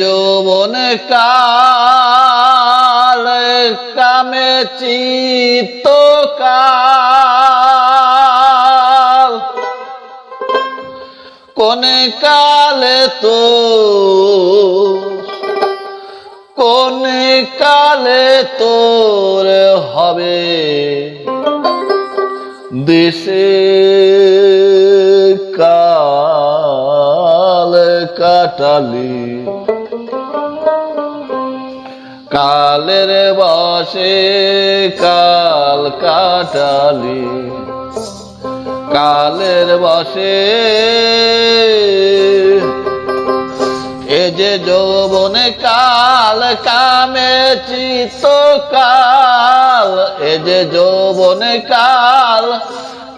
যৌবন কাল কামে চিত্ত কাল। কোন কালে তো কোন কালে তোর হবে। দেশে কাটালি। কালের বসে কাল কাটালি। কালের বসে এ যে যৌবনে কাল কামে চিত্ত কাল, এ যে যৌবনে কাল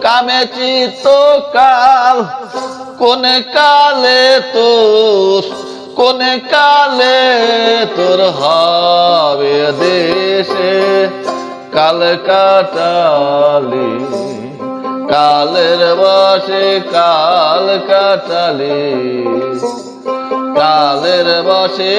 কামে চিত্ত কাল কোন কালে তোর, কোন কালে তোর হবে দেশে? কাল কাটালি, কালের বসে কাল কাটালি, কালের বসে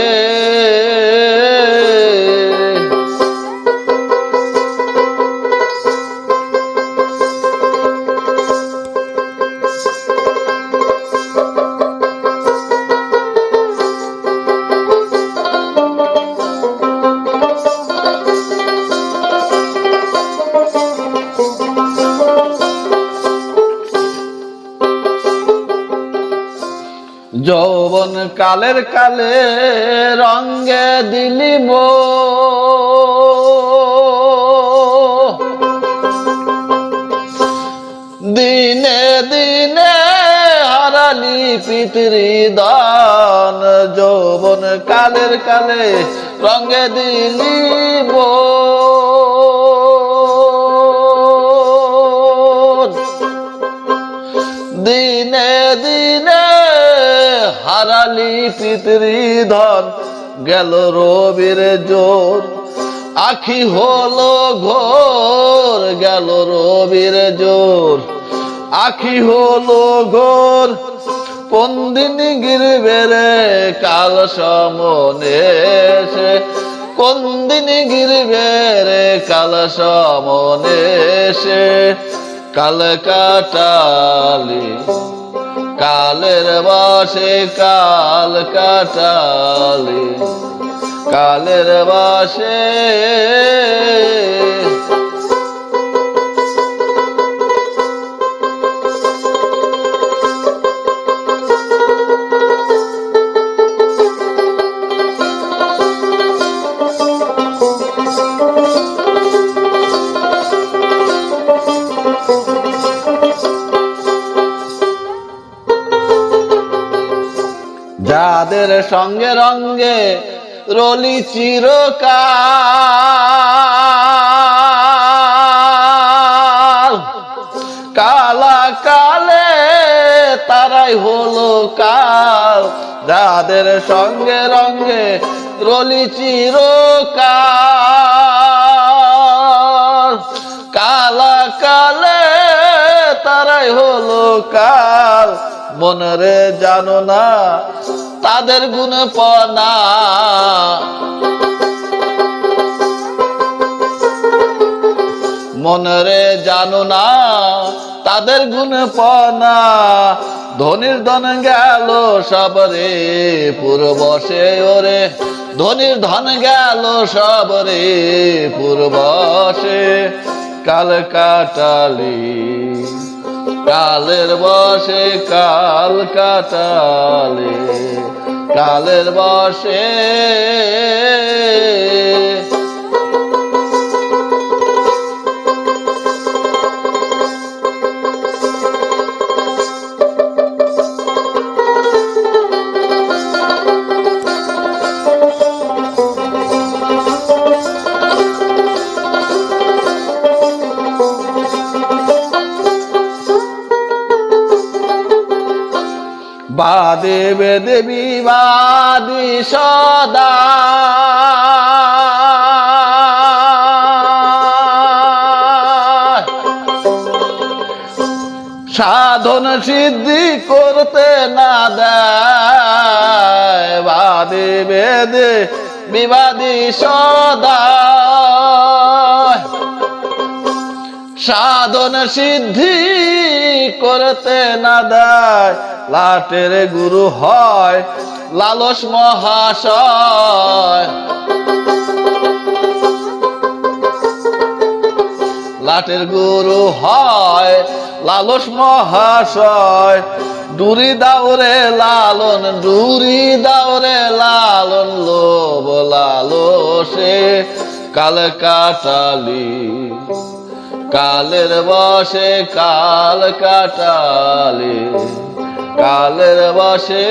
যৌবন কালের কালে রঙ্গে দিলিব দিনে দিনে হারালি পিতৃদান যৌবন কালের কালে রঙ্গে দিলিব হারালি পিতৃধন গেল রবির জোর। আখি হলো ঘোর, গেল রবির জোর। আখি হলো ঘোর কোন দিন গিরবে রে? কাল সমনে সে কোন দিন গিরবে রে? কাল সমনে কাল কাটালি। কালের বাসে কাল কাটালে কালের বাসে যাদের সঙ্গে রঙ্গে রলি চিরকাল। কালা কালে তারাই হলো কাল। যাদের সঙ্গে রঙ্গে রলি চিরকাল। কালা কালে তারাই হলো কাল। মনরে জানো না তাদের গুণ পনা। মনরে জানো না, তাদের গুণ পনা। ধনির ধন গেল সব রে পূর্বশে ওরে। ধনির ধন গেল সব রে পূর্বশে। কাল কাটালি, কালের বসে কাল কাটালে। কালের বসে বাদে বেদে বিবাদী সদা। সাধন সিদ্ধি করতে না দেয় বাদে বেদে বিবাদী সদা। সাধন সিদ্ধি করতে না দেয়। লাটের গুরু হয়, লালস মহাশয়। লাটের গুরু হয়, লালস মহাশয়। ডুরি দাওরে লালন, ডুরি দাওরে লালন, লোভ লালসে কাল কাটালি। কালের বসে কাল কাটালি, কালের বসে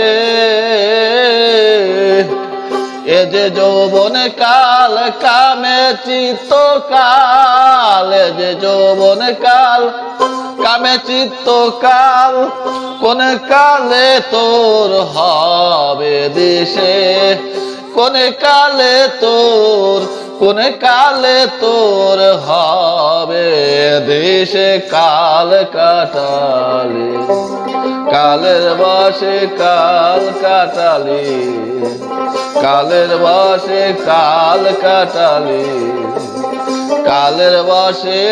এ যে যৌবন কাল কামে চিত্ত কাল, এ যে যৌবন কাল কামে চিত্ত কাল, কোন কালে তোর হবে দেশে, কোন কালে তোর কোন কালে তোর হবে? দেশে কাল কাটালি, কালের বসে কাল কাটালি, কালের বসে কাল কাটালি, কালের বসে